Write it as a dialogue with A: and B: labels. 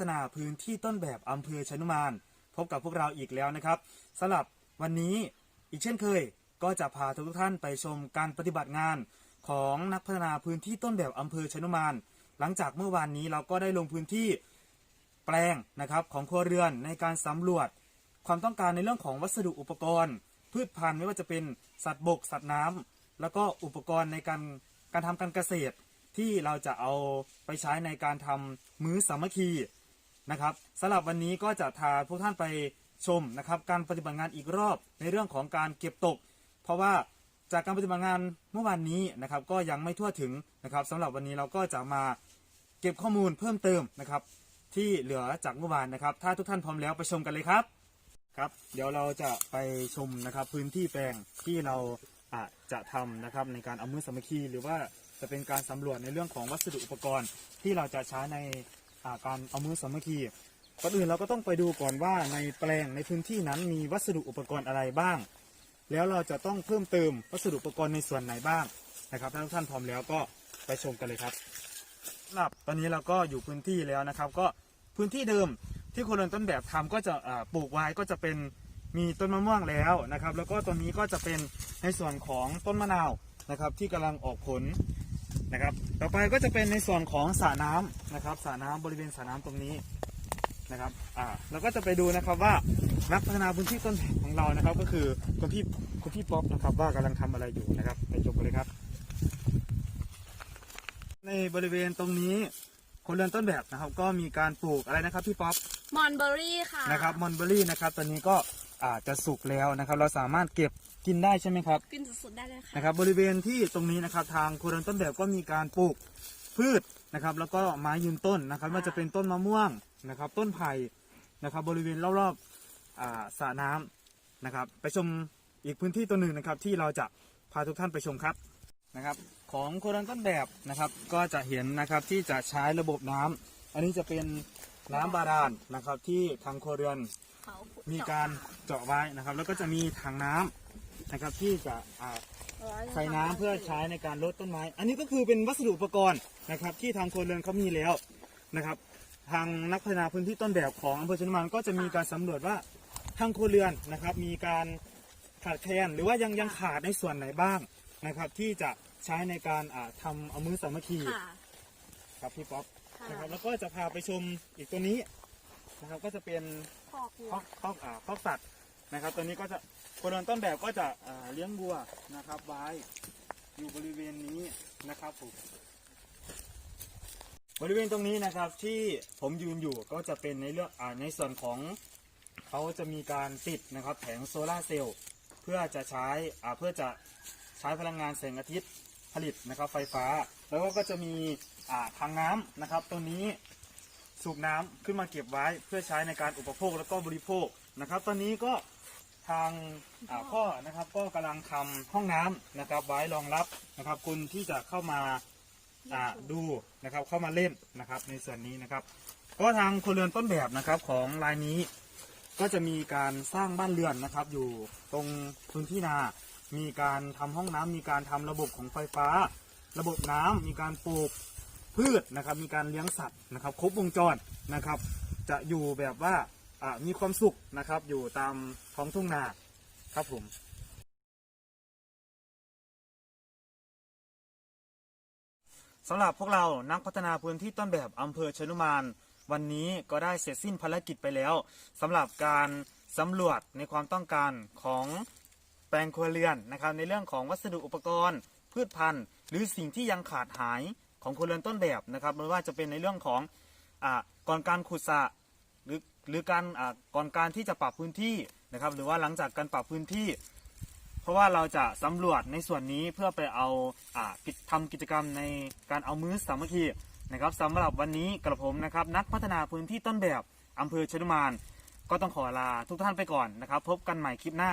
A: ฒนาพื้นที่ต้นแบบอำเภอชนุมาน พบกับพวกเราอีกแล้วนะครับสำหรับวันนี้อีกเช่นเคย ก็จะพาทุกท่านไปชมการปฏิบัติงานของนักพัฒนาพื้นที่ต้นแบบอำเภอชนุมาน หลังจากเมื่อวานนี้เราก็ได้ลงพื้นที่แปลงนะครับของครัวเรือนในการสำรวจ ความต้องการในเรื่องของวัสดุอุปกรณ์ พืชพันธุ์ไม่ว่าจะเป็นสัตว์บก สัตว์น้ำแล้วก็อุปกรณ์ในการการทำการเกษตรที่เราจะเอาไปใช้ในการทำมื้อสามัคคี นะครับสำหรับวันนี้ก็จะพาพวกท่านไปชมนะครับการปฏิบัติงานอีกรอบในเรื่องของการเก็บตก เพราะว่าจากการปฏิบัติงานเมื่อวานนี้นะครับก็ยังไม่ทั่วถึงนะครับสำหรับวันนี้เราก็จะมาเก็บข้อมูลเพิ่มเติมนะครับ ที่เหลือจากเมื่อวานนะครับ ถ้าทุกท่านพร้อมแล้วไปชมกันเลยครับครับเดี๋ยวเราจะไปชมนะครับพื้นที่แปลงที่เราอาจจะทำนะครับในการเอามือสมัคคีหรือว่าจะเป็นการสำรวจในเรื่องของวัสดุอุปกรณ์ที่เราจะใช้ใน การเอามือสามัคคีก่อนอื่นเราก็ต้องไปดูก่อนว่าในแปลงในพื้นที่นั้นมีวัสดุอุปกรณ์อะไรบ้าง แล้วเราจะต้องเพิ่มเติมวัสดุอุปกรณ์ในส่วนไหนบ้างนะครับถ้าทุกท่านพร้อมแล้วก็ไปชมกันเลยครับสำหรับตอนนี้เราก็อยู่พื้นที่แล้วนะครับ ก็พื้นที่เดิมที่คนเรือนต้นแบบทำก็จะปลูกไว้ก็จะเป็นมีต้นมะม่วงแล้วนะครับ แล้วก็ตอนนี้ก็จะเป็นในส่วนของต้นมะนาวนะครับ ที่กำลังออกผล นะครับ ต่อไปก็จะเป็นในส่วนของสระน้ำนะครับสระน้ำบริเวณสระน้ำตรงนี้นะครับ อ่าเราก็จะไปดูนะครับว่านักพัฒนาพื้นที่ต้นแบบของเรานะครับ ก็คือคุณพี่คุณพี่ป๊อปนะครับ ว่ากำลังทำอะไรอยู่นะครับไปชมกันเลยครับ ในบริเวณตรงนี้คนเรือนต้นแบบนะครับ ก็มีการปลูกอะไรนะครับพี่ป๊อป
B: มอนเบอรี่ค่ะ
A: นะครับมอนเบอรี่นะครับตอนนี้ก็ อาจจะสุกแล้วนะครับ เราสามารถเก็บกินได้ใช่ไหมครับ
B: กินสุดๆได้เลยค่ะ
A: นะครับ บริเวณที่ตรงนี้นะครับ ทางคนเรือนต้นแบบก็มีการปลูกพืชนะครับ แล้วก็ไม้ยืนต้นนะครับว่าจะเป็นต้นมะม่วงนะครับ ต้นไผ่นะครับ บริเวณรอบๆอ่าสระน้ำนะครับ ไปชมอีกพื้นที่ตัวหนึ่งนะครับ ที่เราจะพาทุกท่านไปชมครับนะครับ ของโครันต้นแบบนะครับ ก็จะเห็นนะครับที่จะใช้ระบบน้ำอันนี้จะเป็น น้ำบาดาลนะครับที่ทางโครัวเรือน
B: เขาขุด
A: มีการเจาะไว้นะครับ แล้วก็จะมีถังน้ำนะครับที่จะอ่า ใส่น้ำเพื่อใช้ในการลดต้นไม้ อันนี้ก็คือเป็นวัสดุอุปกรณ์นะครับ ที่ทางโครัวเรือนเขามีแล้วนะครับ ทางนักพัฒนาพื้นที่ต้นแบบของอำเภอชนมานก็จะมีการสำรวจว่าทางโครัวเรือนนะครับ มีการขาดแคลนหรือว่ายังยังขาดในส่วนไหนบ้างนะครับ ที่จะใช้ในการอ่าทำเอามือสามัคคี
B: ค่ะ
A: ครับพี่ป๊อป
B: ค่ะ
A: นะครับแล้วก็จะพาไปชมอีกตัวนี้นะครับก็จะเป็น
B: คอกวั
A: ควอกคอกอ่าคอกสัตว์นะครับ ตัวนี้ก็จะคนเดินต้นแบบก็จะอ่าเลี้ยงวัวนะครับไว้อยู่บริเวณนี้นะครับผมบริเวณตรงนี้นะครับที่ผมยืนอยู่ก็จะเป็นในเรื่องอ่าในส่วนของเขาจะมีการติดนะครับแผงโซลาร์เซลล์เพื่อจะใช้อ่าเพื่อจะใช้พลังงานแสงอาทิตย์ ผลิตนะครับไฟฟ้า แล้วก็จะมีทางน้ำนะครับ ตัวนี้สูบน้ำขึ้นมาเก็บไว้เพื่อใช้ในการอุปโภคแล้วก็บริโภคนะครับ ตอนนี้ก็ทางพ่อนะครับก็กำลังทำห้องน้ำนะครับ ไว้รองรับนะครับคนที่จะเข้ามาอ่าดูนะครับเข้ามาเล่นนะครับในส่วนนี้นะครับ ก็ทางคนเรือนต้นแบบนะครับของรายนี้ก็จะมีการสร้างบ้านเรือนนะครับ อยู่ตรงพื้นที่นา มีการทำห้องน้ำมีการทำระบบของไฟฟ้า ระบบน้ำมีการปลูกพืชนะครับ มีการเลี้ยงสัตว์นะครับ ครบวงจรนะครับ จะอยู่แบบว่าอ่ามีความสุขนะครับ อยู่ตามท้องทุ่งนาครับผมสำหรับพวกเรานักพัฒนาพื้นที่ต้นแบบอำเภอชนุมาน วันนี้ก็ได้เสร็จสิ้นภารกิจไปแล้วสำหรับการสำรวจในความต้องการของ แปลงครัวเรือนนะครับ ในเรื่องของวัสดุอุปกรณ์ พืชพันธุ์ หรือสิ่งที่ยังขาดหายของครัวเรือนต้นแบบนะครับไม่ว่าจะเป็นในเรื่องของอก่อนการขุดสระหรือหรือการก่อนการที่จะปรับพื้นที่นะครับ หรือว่าหลังจากการปรับพื้นที่ เพราะว่าเราจะสำรวจในส่วนนี้เพื่อไปเอาอ่ากิจทำกิจกรรมในการเอามือสามัคคีนะครับสำหรับวันนี้กระผมนะครับ นักพัฒนาพื้นที่ต้นแบบอำเภอชนุมานก็ต้องขอลาทุกท่านไปก่อนนะครับ พบกันใหม่คลิปหน้า